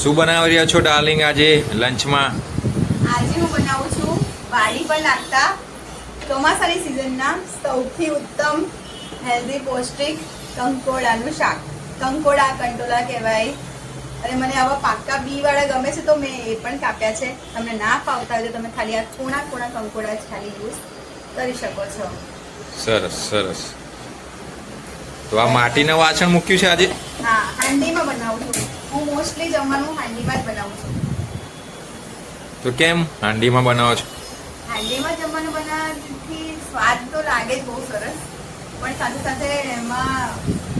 શું બનાવી રહ્યા છો ડાર્લિંગ આજે લંચમાં આજે હું બનાવું છું વાડી પર લાગતા ચોમાસાની સિઝનના સૌથી ઉત્તમ હેલ્ધી પૌષ્ટિક કંકોડાનું શાક. કંકોડા કંટોલા કહેવાય. અને મને આવા પાક્કા બી વાળા ગમે છે તો મેં એ પણ કાપ્યા છે. તમને ના ફાવતા હોય તો તમે ખાલી આ કોણા કોણા કંકોડા જ ખાલી યુઝ કરી શકો છો. સરસ સરસ. તો આ માટીના વાસણ મૂક્યું છે આજે? હા હાંડીમાં બનાવું છું. હું મોસ્ટલી જમવાનું હાંડીમાં જ બનાવું છું. તો કેમ? હાંડીમાં બનાવો છો? હાંડીમાં જમવાનું બનાવવાથી સ્વાદ તો લાગે જ બહુ સરસ પણ સાથે સાથે એમાં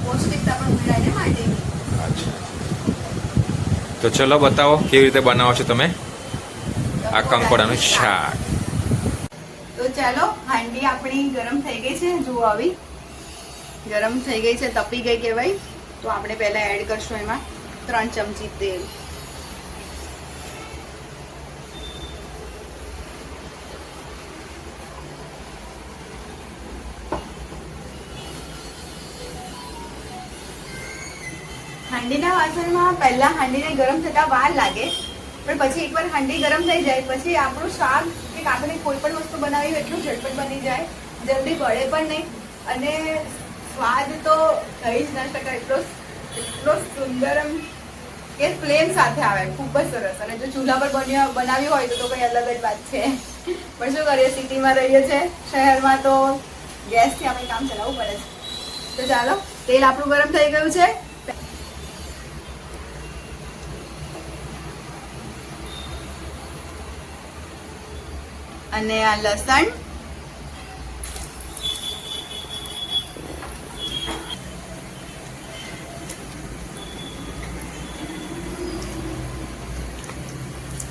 પૌષ્ટિકતા પણ ઉમેરાય ને માટે. અચ્છા. તો ચલો બતાવો કેવી રીતે બનાવો છો તમે? આ કંકોડાનું શાક. તો ચાલો હાંડી આપણી ગરમ થઈ ગઈ છે જુઓ આવી. ગરમ થઈ ગઈ છે તપી ગઈ કહેવાય. તો આપણે પહેલા એડ કરશું એમાં. ત્રણ ચમચી તેલ. હાંડીના વાસણમાં પહેલા હાંડીને ગરમ થતા વાર લાગે, પણ પછી એકવાર હાંડી ગરમ થઈ જાય, પછી આપણું શાક કે આપણે કોઈ પણ વસ્તુ બનાવી એટલું ઝડપટ બની જાય, જલ્દી બળે પણ નહીં, અને સ્વાદ તો થઈ જ ન શકાય, એટલો એટલો સુંદર એમ કે ફ્લેમ સાથે આવે, ખૂબ જ સરસ. અને જો ચૂલા પર બન્યો, બનાવ્યું હોય તો તો કંઈ અલગ જ વાત છે. પણ શું કરીએ, સિટીમાં રહીએ છે, શહેરમાં તો ગેસથી આપણે કામ ચલાવવું પડે છે. તો ચાલો, તેલ આપણું ગરમ થઈ ગયું છે. અને આ લસણ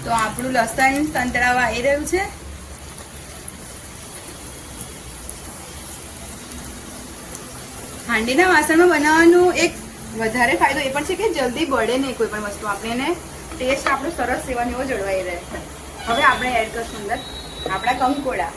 તો આપણું લસણ સંતળાવા આવી રહ્યું છે. હાંડીના વાસણમાં બનાવવાનું એક વધારે ફાયદો એ પણ છે કે જલ્દી બળે નહીં કોઈ પણ વસ્તુ. આપણે એને ટેસ્ટ આપણો સરસ સેવાનો એવો જળવાઈ રહે. હવે આપણે એડ કરશું અંદર આપણા કંકોડા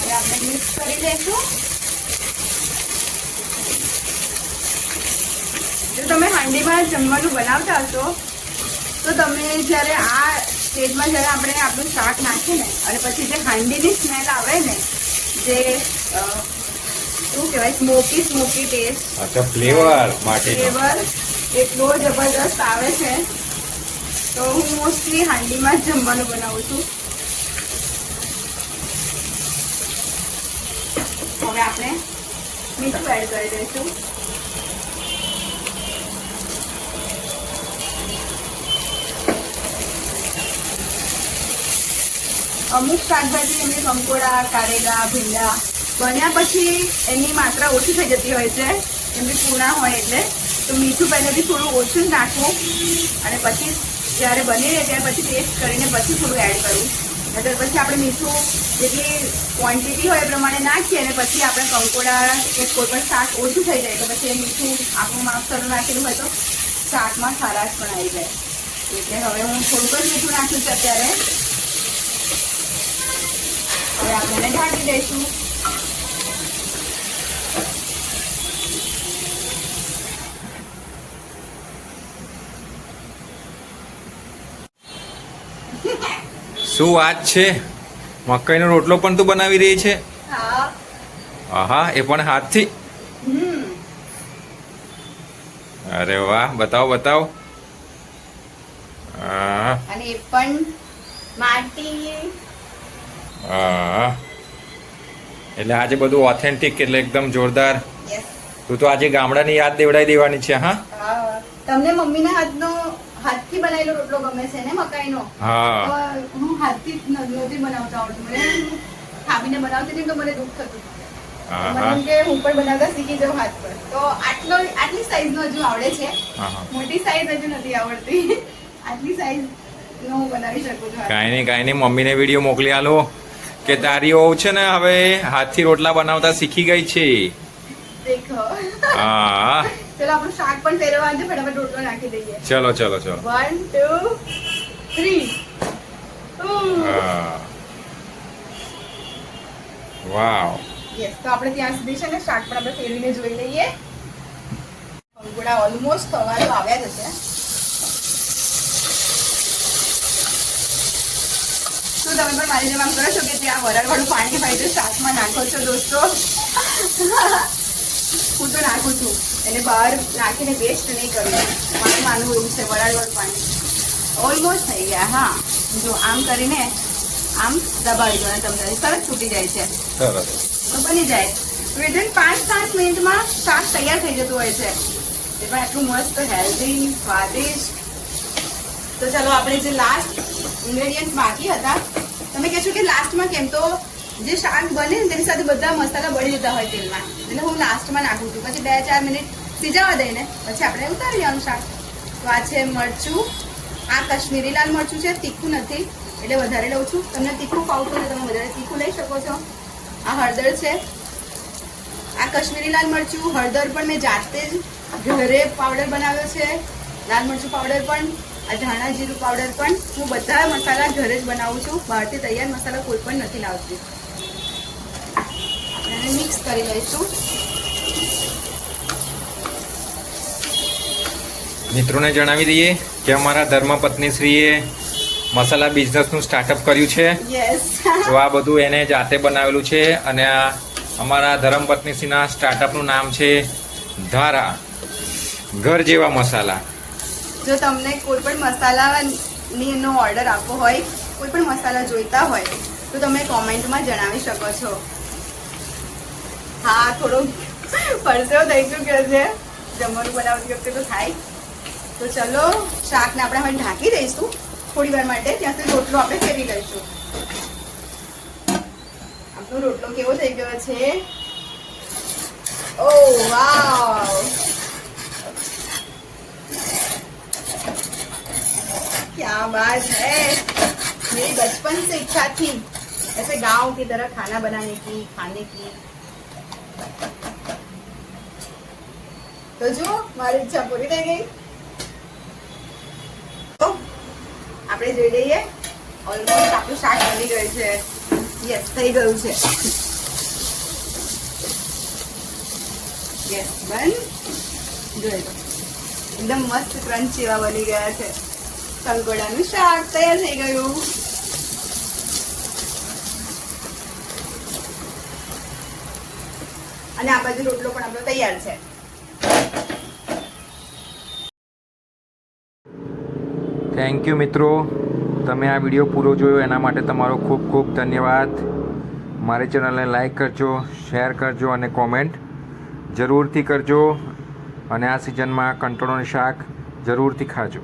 હવે આપણે મિક્સ કરી લેશું. જો તમે હાંડીમાં જમવાનું બનાવતા હશો તો તમે જ્યારે આ સ્ટેજમાં જ્યારે આપણે આપણું શાક નાખીએ ને અને પછી જે હાંડીની સ્મેલ આવે ને જે શું કહેવાય સ્મોકી સ્મોકી ટેસ્ટ અચ્છા ફ્લેવર ફ્લેવર એટલો જબરદસ્ત આવે છે. તો હું મોસ્ટલી હાંડીમાં જ જમવાનું બનાવું છું. હવે આપણે મીઠું એડ કરી દઈશું. અમુક શાકભાજી એમને કંકોડા કારેલા, ભીંડા બન્યા પછી એની માત્રા ઓછી થઈ જતી હોય છે. એમની પૂર્ણા હોય એટલે. તો મીઠું પહેલેથી થોડું ઓછું નાખવું. અને પછી જ્યારે બની રહે ત્યારે પછી ટેસ્ટ કરીને પછી થોડું એડ કરવું. નહીંતર પછી આપણે મીઠું જેટલી ક્વોન્ટિટી હોય એ પ્રમાણે નાખીએ અને પછી આપણે કંકોડા કે કોઈ પણ શાક ઓછું થઈ જાય તો પછી એ મીઠું આપણું માપસરું નાખેલું હોય તો શાકમાં ખારાશ પણ આવી જાય. એટલે હવે હું થોડુંક જ મીઠું નાખ્યું છે અત્યારે. હવે આપણે ઢાંકી દઈશું. શું વાત છે? મકાઈનો રોટલો પણ તું બનાવી રહી છે? આહા એ પણ હાથથી? અરે વાહ બતાવો બતાવો. અને એ પણ માટી. એટલે આજે બધું ઓથેન્ટિક એટલે એકદમ જોરદાર. તું તો આજે ગામડાની યાદ દેવડાવી દેવાની છે હા. તમને મમ્મીના હાથનો હાથથી બનાવેલો રોટલો ગમે છે ને મકાઈનો. હા. હું હાથથી નહોતી બનાવતા આવડતું. મને હું ખાવીને બનાવતી હતી તો મને દુઃખ થતું મને કે હું પણ બનાવતા શીખી જાઉં હાથ પર. તો આટલો આટલી સાઈઝનો હજુ આવડે છે. હા હા. મોટી સાઈઝ હજુ નથી આવડતી. આટલી સાઈઝ નો હું બનાવી શકું છું કાંઈ નહીં કાંઈ નહીં મમ્મીને વીડિયો મોકલી આલો કે તારી વહુ છે ને હવે હાથથી રોટલા બનાવતા શીખી ગઈ છે. દેખો. હા. ચલો આપણું શાક પણ ફેરવવા છે ફટાફટ રોટલો નાખી દઈએ ચલો ચલો ચલો વન ટુ થ્રી હા. વાવ યસ તો આપણે ત્યાં સુધી છે ને શાક પણ આપણે ફેરવીને જોઈ લઈએ કંકોડા ઓલમોસ્ટ થવા તો આવ્યા જ હશે શું તમે પણ મારી જેમ કરો છો કે ત્યાં વરાળવાળું પાણી ભાઈ તો શાકમાં નાખો છો દોસ્તો હું તો નાખું છું. એને બહાર નાખીને વેસ્ટ નહીં કરું. મારું માનવું એવું છે વરાળવાળું પાણી. ઓલમોસ્ટ થઈ ગયા હા. જો આમ કરીને આમ દબાવી દો અને તમને સરસ છૂટી જાય છે. તો બની જાય. વિધિન પાંચ સાત મિનિટમાં શાક તૈયાર થઈ જતું હોય છે. એ પણ આટલું મસ્ત હેલ્ધી સ્વાદિષ્ટ. તો ચાલો આપણે જે લાસ્ટ ઇન્ગ્રેડિયન્ટ બાકી હતા તમે કહેશો કે લાસ્ટમાં કેમ? તો જે શાક બને તેની સાથે બધા મસાલા બળી જતા હોય તેલમાં. એટલે હું લાસ્ટમાં નાખું છું. પછી બે ચાર મિનિટ સિજાવા દઈને પછી આપણે ઉતારી લેવાનું શાક. તો આ છે મરચું. આ કશ્મીરી લાલ મરચું છે. તીખું નથી. એટલે વધારે લઉં છું. તમને તીખું હોય તો તમે વધારે તીખું લઈ શકો છો. આ હળદર છે. આ કશ્મીરી લાલ મરચું. હળદર પણ મેં જાતે જ ઘરે પાવડર બનાવ્યો છે. લાલ મરચું પાવડર પણ, આ ધાણા જીરું પાવડર પણ. હું બધા મસાલા ઘરે જ બનાવું છું. બહારથી તૈયાર મસાલા કોઈ પણ નથી લાવતી. આપણે મિક્સ કરી લઈશું. મિત્રોને જણાવી દઈએ કે અમારા ધર્મપત્નીશ્રીએ મસાલા બિઝનેસનું સ્ટાર્ટઅપ કર્યું છે. તો આ બધું એને જાતે બનાવેલું છે અને આ અમારા ધર્મપત્નીશ્રીના સ્ટાર્ટઅપનું નામ છે ધારા ઘર જેવા મસાલા. જો તમને કોઈ પણ મસાલાની નો ઓર્ડર આપવો હોય કોઈ પણ મસાલા જોઈતા હોય તો તમે કોમેન્ટમાં જણાવી શકો છો. હા થોડો પરસેવો થઈ ચૂક્યો છે જમવાનું બનાવતી વખતે તો થાય તો ચલો શાકને આપણે હવે ઢાંકી દઈશું થોડી વાર માટે ત્યાં સુધી રોટલો આપણે ફેરવી લઈશું આપણો રોટલો કેવો થઈ ગયો છે ઓ વાવ क्या बात है मेरी बचपन से इच्छा थी ऐसे गांव की तरह खाना बनाने की खाने की તો જો મારી ઈચ્છા પૂરી થઈ ગઈ. તો આપણે જોઈ લઈએ ઓલમોસ્ટ આપણું શાક બની ગયું છે. યસ થઈ ગયું છે. યસ બન જોઈ એકદમ મસ્ત ક્રંચ એવા બની ગયા છે. કંકોડાનું શાક તૈયાર થઈ ગયું. અને આ બાજુ રોટલો પણ આપણો તૈયાર છે. થેન્ક યુ મિત્રો. તમે આ વીડિયો પૂરો જોયો, એના માટે તમારો ખૂબ ખૂબ ધન્યવાદ. મારી ચેનલને લાઈક કરજો શેર કરજો અને કોમેન્ટ જરૂરથી કરજો. અને આ સિઝનમાં કંટોળાનું શાક જરૂરથી ખાજો.